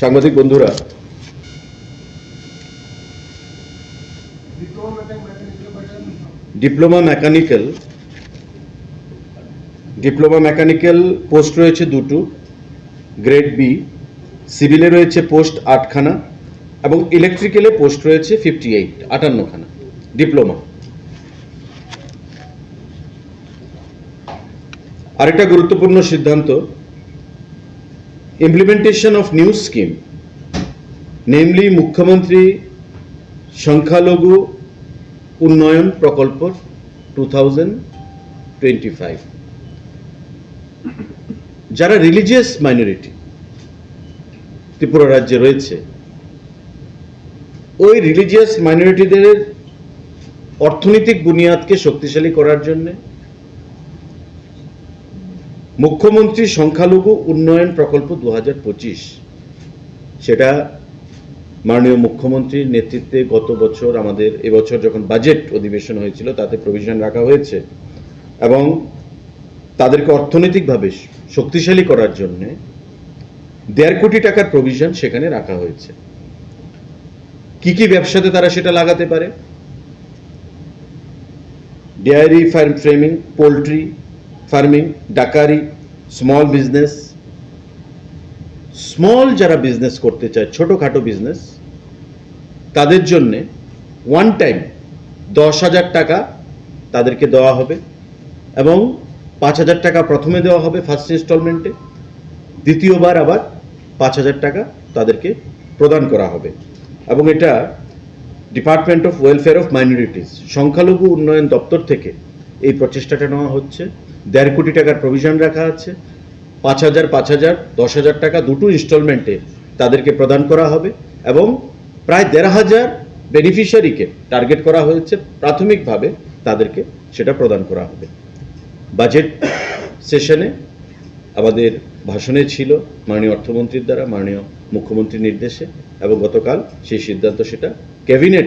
সাংবাদিক বন্ধুরা, diploma mechanical diploma mechanical post রয়েছে দুটো, গ্রেড বি, সিভিলে রয়েছে পোস্ট আটখানা এবং ইলেকট্রিক্যালে পোস্ট রয়েছে ফিফটি এইট, আটান্নখানা, ডিপ্লোমা। আরেকটা গুরুত্বপূর্ণ সিদ্ধান্ত implementation of new scheme namely মুখ্যমন্ত্রী সংখ্যালঘু উন্নয়ন প্রকল্প টু যারা রিলিজিয়াস মাইনরিটি ত্রিপুরা রাজ্যে রয়েছে, ওই রিলিজিয়াস মাইনরিটিদের অর্থনৈতিক বুনিয়াদকে শক্তিশালী করার জন্য মুখ্যমন্ত্রী সংখ্যালঘু উন্নয়ন প্রকল্প দু সেটা মাননীয় মুখ্যমন্ত্রীর নেতৃত্বে গত বছর আমাদের এবছর যখন বাজেট অধিবেশন হয়েছিল, তাতে প্রভিশন রাখা হয়েছে এবং তাদেরকে অর্থনৈতিকভাবে শক্তিশালী করার জন্য দেড় কোটি টাকার প্রভিশন সেখানে রাখা হয়েছে। কি কি ব্যবসাতে তারা সেটা লাগাতে পারে? Dairy farm framing poultry farming duckery small business small যারা বিজনেস করতে চায়, ছোটোখাটো বিজনেস তাদের জন্যে ওয়ান টাইম দশ হাজার টাকা তাদেরকে দেওয়া হবে এবং পাঁচ হাজার টাকা প্রথমে দেওয়া হবে ফার্স্ট ইনস্টলমেন্টে দ্বিতীয়বার আবার পাঁচ হাজার টাকা তাদেরকে প্রদান করা হবে। এবং এটা department of welfare of minorities সংখ্যালঘু উন্নয়ন দপ্তর থেকে এই প্রচেষ্টাটা নেওয়া হচ্ছে। দেড় কোটি টাকার প্রভিশন রাখা আছে। পাঁচ হাজার পাঁচ হাজার, দশ হাজার টাকা দুটো ইনস্টলমেন্টে তাদেরকে প্রদান করা হবে এবং প্রায় দেড় হাজার বেনিফিশিয়ারিকে টার্গেট করা হয়েছে। প্রাথমিকভাবে তাদেরকে সেটা প্রদান করা হবে। বাজেট সেশনে আমাদের ভাষণে ছিল মাননীয় অর্থমন্ত্রীর দ্বারা, মাননীয় মুখ্যমন্ত্রীর নির্দেশে এবং গতকাল সেই সিদ্ধান্ত সেটা ক্যাবিনেট